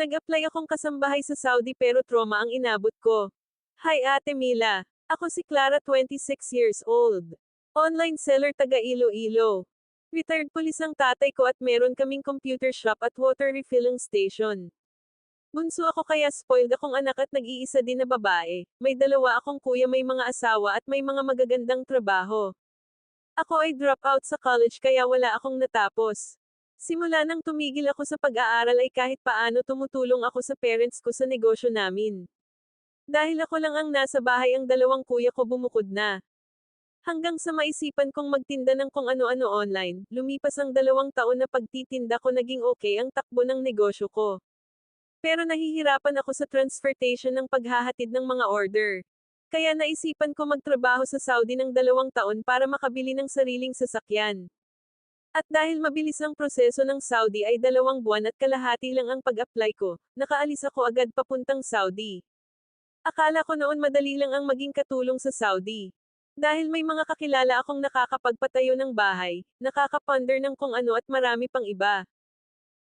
Nag-apply akong kasambahay sa Saudi pero trauma ang inabot ko. Hi Ate Mila. Ako si Clara 26 years old. Online seller taga Iloilo. Retired police ang tatay ko at meron kaming computer shop at water refilling station. Bunso ako kaya spoiled akong anak at nag-iisa din na babae. May dalawa akong kuya may mga asawa at may mga magagandang trabaho. Ako ay drop out sa college kaya wala akong natapos. Simula nang tumigil ako sa pag-aaral ay kahit paano tumutulong ako sa parents ko sa negosyo namin. Dahil ako lang ang nasa bahay ang dalawang kuya ko bumukod na. Hanggang sa maisipan kong magtinda ng kung ano-ano online, lumipas ang dalawang taon na pagtitinda ko naging okay ang takbo ng negosyo ko. Pero nahihirapan ako sa transportation ng paghahatid ng mga order. Kaya naisipan ko magtrabaho sa Saudi ng dalawang taon para makabili ng sariling sasakyan. At dahil mabilis ang proseso ng Saudi ay dalawang buwan at kalahati lang ang pag-apply ko, nakaalis ako agad papuntang Saudi. Akala ko noon madali lang ang maging katulong sa Saudi. Dahil may mga kakilala akong nakakapagpatayo ng bahay, nakakaponder ng kung ano at marami pang iba.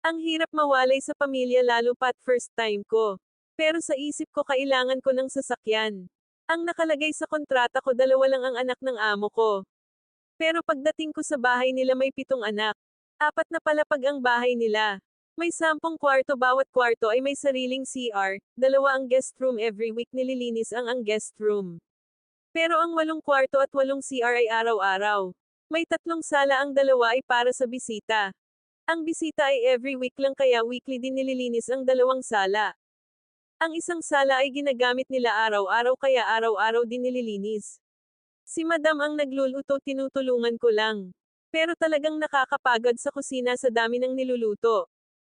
Ang hirap mawalay sa pamilya lalo pat first time ko. Pero sa isip ko kailangan ko ng sasakyan. Ang nakalagay sa kontrata ko dalawa lang ang anak ng amo ko. Pero pagdating ko sa bahay nila may pitong anak. Apat na palapag ang bahay nila. May sampung kwarto bawat kwarto ay may sariling CR, dalawa ang guest room every week nililinis ang ang guest room. Pero ang walong kwarto at walong CR ay araw-araw. May tatlong sala ang dalawa ay para sa bisita. Ang bisita ay every week lang kaya weekly din nililinis ang dalawang sala. Ang isang sala ay ginagamit nila araw-araw kaya araw-araw din nililinis. Si madam ang nagluluto tinutulungan ko lang. Pero talagang nakakapagod sa kusina sa dami ng niluluto.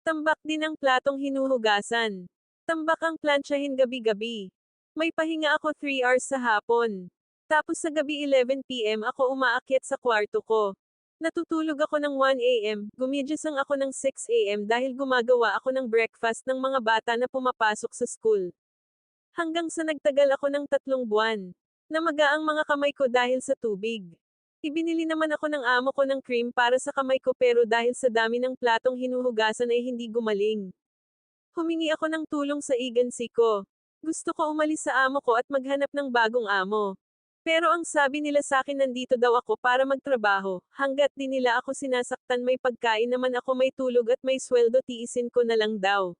Tambak din ang platong hinuhugasan. Tambak ang planchahin gabi-gabi. May pahinga ako 3 hours sa hapon. Tapos sa gabi 11pm ako umaakyat sa kwarto ko. Natutulog ako ng 1 a.m., gumigising ako ng 6 a.m. dahil gumagawa ako ng breakfast ng mga bata na pumapasok sa school. Hanggang sa nagtagal ako ng tatlong buwan. Namaga ang mga kamay ko dahil sa tubig. Ibinili naman ako ng amo ko ng cream para sa kamay ko pero dahil sa dami ng platong hinuhugasan ay hindi gumaling. Humingi ako ng tulong sa agency ko. Gusto ko umalis sa amo ko at maghanap ng bagong amo. Pero ang sabi nila sa akin nandito daw ako para magtrabaho, hanggat di nila ako sinasaktan may pagkain naman ako may tulog at may sweldo tiisin ko na lang daw.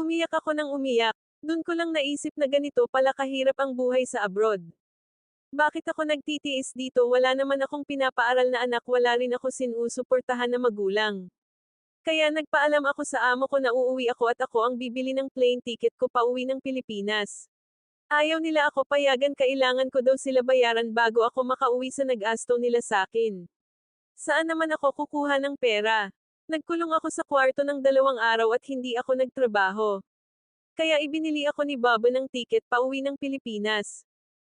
Umiyak ako ng umiyak, dun ko lang naisip na ganito pala kahirap ang buhay sa abroad. Bakit ako nagtitiis dito wala naman akong pinapaaral na anak wala rin ako sinusuportahan na magulang. Kaya nagpaalam ako sa amo ko na uuwi ako at ako ang bibili ng plane ticket ko pa uwi ng Pilipinas. Ayaw nila ako payagan kailangan ko daw sila bayaran bago ako makauwi sa nag-asto nila sa akin. Saan naman ako kukuha ng pera? Nagkulong ako sa kwarto ng dalawang araw at hindi ako nagtrabaho. Kaya ibinili ako ni Baba ng ticket pa uwi ng Pilipinas.